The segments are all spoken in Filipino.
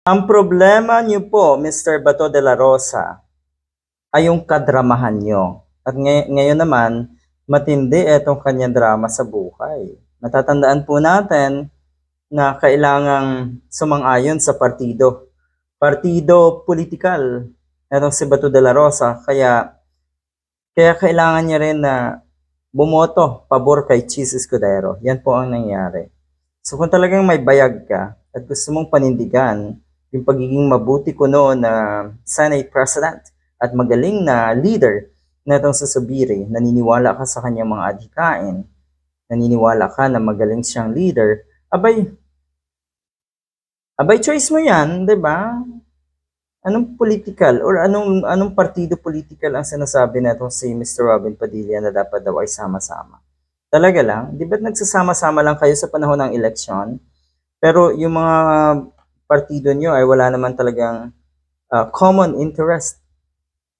Ang problema niyo po, Mr. Bato de la Rosa, ay yung kadramahan niyo. At ngay- ngayon naman, matindi itong kanyang drama sa buhay. Natatandaan po natin na kailangang sumang-ayon sa partido. Partido politikal. Itong si Bato de la Rosa. Kaya, kaya kailangan niya rin na bumoto pabor kay Cheese Escudero. Yan po ang nangyari. So kung talagang may bayag ka at gusto mong panindigan yung pagiging mabuti ko noon na Senate President at magaling na leader na itong sa Subiri, naniniwala ka sa kanyang mga adhikain, naniniwala ka na magaling siyang leader, abay, abay choice mo yan, di ba? Anong political or anong anong partido political ang sinasabi na itong si Mr. Robin Padilla na dapat daw ay sama-sama? Talaga lang, di ba nagsasama-sama lang kayo sa panahon ng eleksyon? Pero yung mga partido nyo ay wala naman talagang uh, common interest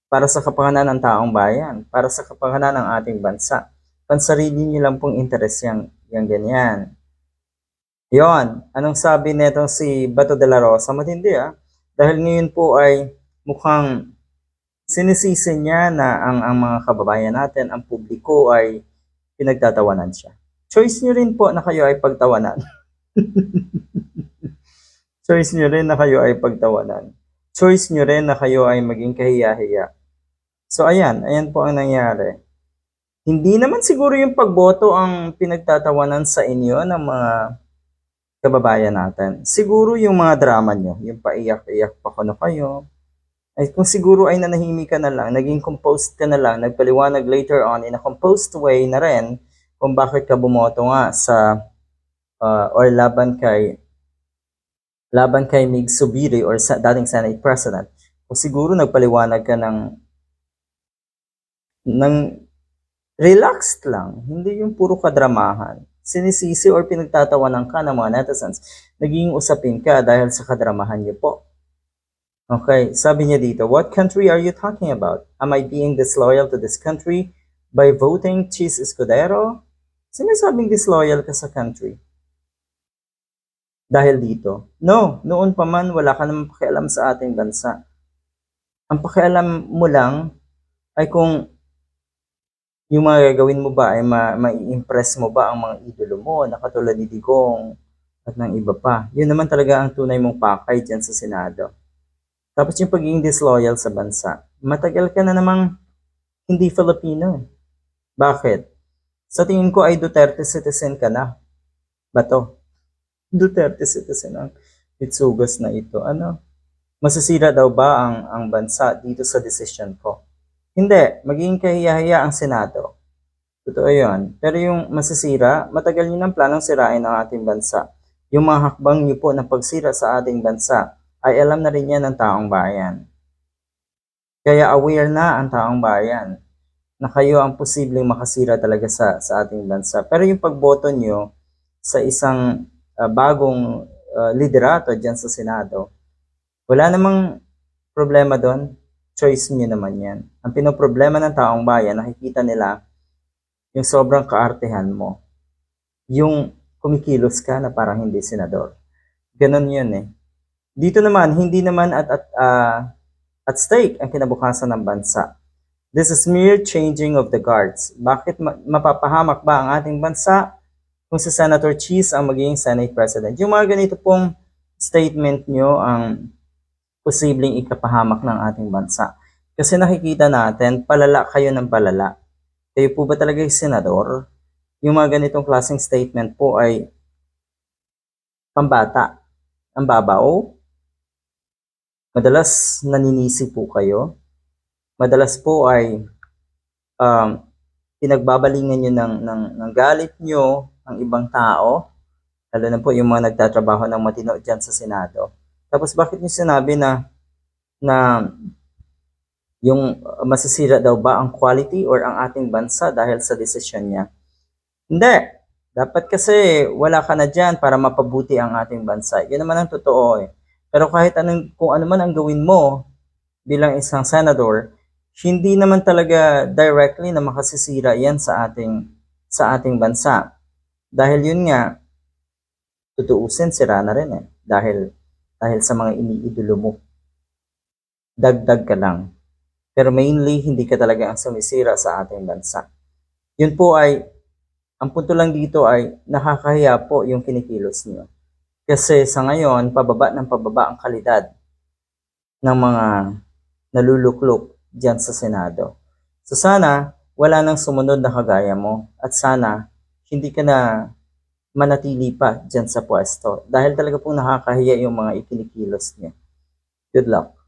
para sa kapakanan ng taong bayan, para sa kapakanan ng ating bansa. Pansarili nyo lang pong interest yung, yung ganyan. Yon, anong sabi netong si Bato de la Rosa? Matindi ah. Dahil ngayon po ay mukhang sinisisi niya na ang, ang mga kababayan natin, ang publiko ay pinagtatawanan siya. Choice niyo rin po na kayo ay pagtawanan. Choice niyo rin na kayo ay pagtawanan. Choice niyo rin na kayo ay maging kahiya-hiya. So ayan, ayan po ang nangyari. Hindi naman siguro yung pagboto ang pinagtatawanan sa inyo ng mga kababayan natin. Siguro yung mga drama nyo, yung paiyak-iyak pa kuno kayo. Ay kung siguro ay nanahimik ka na lang, naging composed ka na lang, nagpaliwanag later on in a composed way na rin kung bakit ka bumoto nga sa uh, or laban kay laban kay Mig Subiri or sa dating Senate President. Kung siguro nagpaliwanag ka ng ng relaxed lang, hindi yung puro kadramahan sinisisi or pinagtatawanan ka ng mga netizens, naging usapin ka dahil sa kadramahan niyo po. Okay, sabi niya dito, what country are you talking about? Am I being disloyal to this country by voting Cheese Escudero? Sinasabing disloyal ka sa country. Dahil dito. No, noon pa man wala ka namang pakialam sa ating bansa. Ang pakialam mo lang ay kung yung mga gagawin mo ba ay ma- mai-impress mo ba ang mga idolo mo na katulad ni Digong at ng iba pa. Yun naman talaga ang tunay mong pakay dyan sa Senado. Tapos yung pagiging disloyal sa bansa. Matagal ka na namang hindi Filipino. eh. Bakit? Sa tingin ko ay Duterte citizen ka na. Bato. Duterte citizen ang itsugos na ito. Ano? Masasira daw ba ang, ang bansa dito sa decision ko? Hindi, magiging kahiya-hiya ang Senado. Totoo yun. Pero yung masisira, matagal nyo ng planong sirain ang ating bansa. Yung mga hakbang nyo po na pagsira sa ating bansa, ay alam na rin yan ng taong bayan. Kaya aware na ang taong bayan na kayo ang posibleng makasira talaga sa, sa ating bansa. Pero yung pagboto nyo sa isang uh, bagong uh, liderato dyan sa Senado, wala namang problema doon choice niyo naman yan. Ang pinoproblema ng taong bayan, nakikita nila yung sobrang kaartehan mo. Yung kumikilos ka na parang hindi senador. Ganon yun eh. Dito naman, hindi naman at, at, uh, at stake ang kinabukasan ng bansa. This is mere changing of the guards. Bakit ma- mapapahamak ba ang ating bansa kung si Senator Cheese ang magiging Senate President? Yung mga ganito pong statement nyo ang posibleng ikapahamak ng ating bansa. Kasi nakikita natin, palala kayo ng palala. Kayo po ba talaga yung senador? Yung mga ganitong klaseng statement po ay pambata. Ang babaw. Madalas naninisi po kayo. Madalas po ay um, pinagbabalingan nyo ng, ng, ng galit nyo ang ibang tao. Lalo na po yung mga nagtatrabaho ng matino dyan sa Senado tapos bakit niyo sinabi na na yung masisira daw ba ang quality or ang ating bansa dahil sa desisyon niya? Hindi. Dapat kasi wala ka na dyan para mapabuti ang ating bansa. Yan naman ang totoo eh. Pero kahit anong, kung ano man ang gawin mo bilang isang senador, hindi naman talaga directly na makasisira yan sa ating sa ating bansa. Dahil yun nga, tutuusin sira na rin eh. Dahil dahil sa mga iniidolo mo. Dagdag ka lang. Pero mainly, hindi ka talaga ang sumisira sa ating bansa. Yun po ay, ang punto lang dito ay nakakahiya po yung kinikilos niyo. Kasi sa ngayon, pababa ng pababa ang kalidad ng mga naluluklok dyan sa Senado. So sana, wala nang sumunod na kagaya mo at sana hindi ka na manatili pa dyan sa pwesto dahil talaga pong nakakahiya yung mga ikinikilos niya. Good luck.